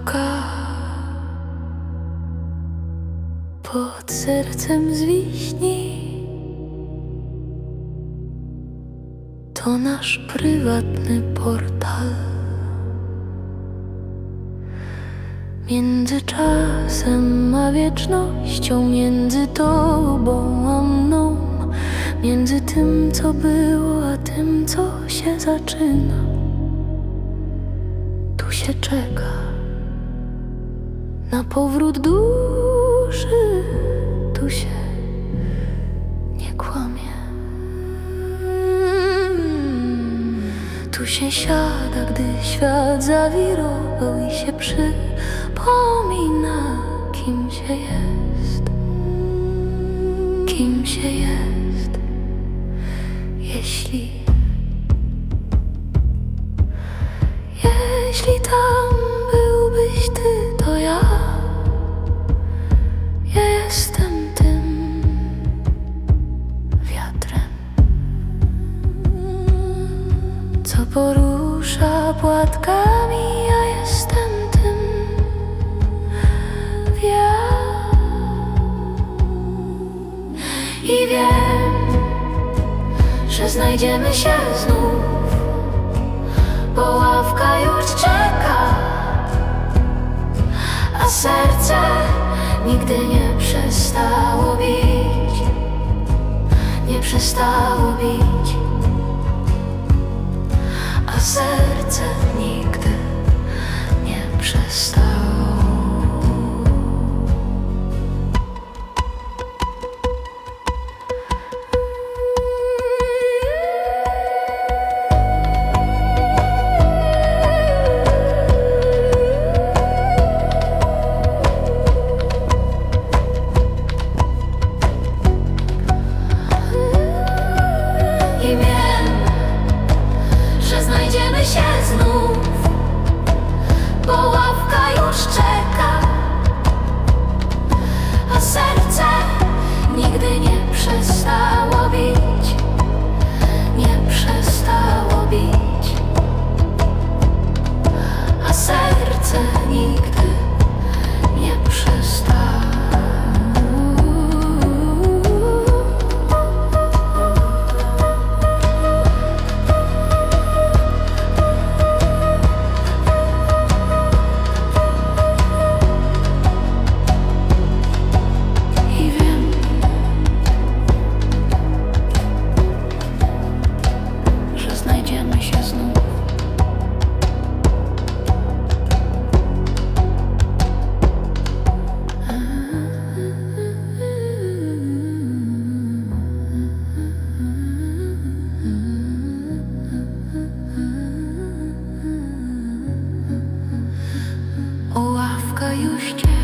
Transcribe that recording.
ławka pod sercem zwiśni. To nasz prywatny portal. Między czasem a wiecznością, między tobą a mną, między tym, co było, a tym, co się zaczyna. Tu się czeka na powrót duszy, tu się nie kłamie. Tu się siada, gdy świat zawirował i się przypomina, kim się jest, kim się jest, jeśli, jeśli tam jestem tym wiatrem co porusza płatkami, ja jestem tym wiem i wiem, że znajdziemy się znów, bo ławka już czeka, a serce nigdy nie przestało bić, nie przestało bić a serce nigdy nie przestało. плакаю ще.